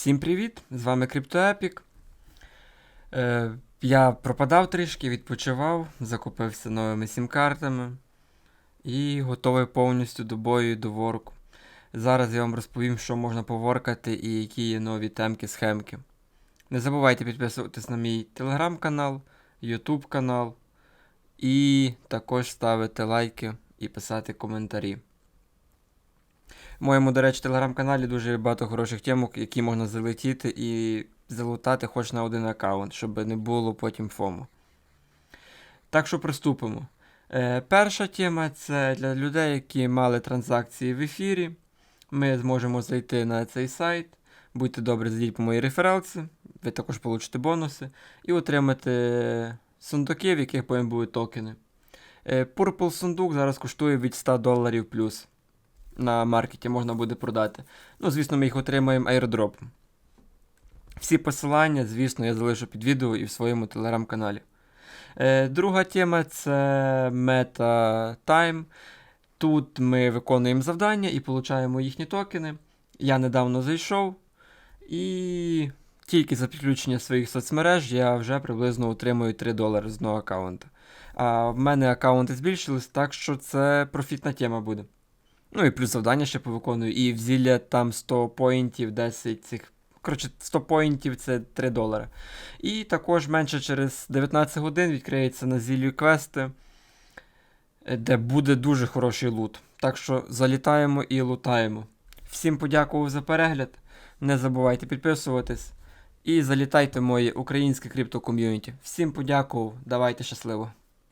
Всім привіт! З вами CryptoEpic. Е, я пропадав трішки, відпочивав, закупився новими сім-картами і готовий повністю до бою і до ворку. Зараз я вам розповім, що можна поворкати і які є нові темки схемки. Не забувайте підписуватись на мій телеграм-канал, YouTube канал і також ставити лайки і писати коментарі. Моєму, до речі, телеграм-каналі дуже багато хороших темок, які можна залетіти і залутати хоч на один аккаунт, щоб не було потім фому. Так що приступимо. Е, перша тема це для людей, які мали транзакції в ефірі. Ми зможемо зайти на цей сайт. Будьте добрі, зайдіть по моїй рефералці, ви також получите бонуси і отримати сундуки, в яких потім будуть токени. Е, Purple сундук зараз коштує від 100 доларів плюс на маркеті можна буде продати. Ну, звісно, ми їх отримаємо airdropом. Всі посилання, звісно, я залишу під відео і в своєму телеграм-каналі. Е, друга тема це Meta Time. Тут ми виконуємо завдання і получаємо їхні токени. Я недавно зайшов. І тільки за підключення своїх соцмереж я вже приблизно отримую 3 долари з одного аккаунта. А в мене аккаунти збільшились, так що це профітна тема буде. Ну і плюс завдання ще повиконую. І в зілля там 100 поінтів, 10 цих. Коротше, 100 поінтів це 3 долари. І також менше через 19 годин відкриється на зіллю квести, де буде дуже хороший лут. Так що залітаємо і лутаємо. Всім подякував за перегляд. Не забувайте підписуватись. І залітайте в моє українське криптоком'юніті. Всім подякував. Давайте щасливо.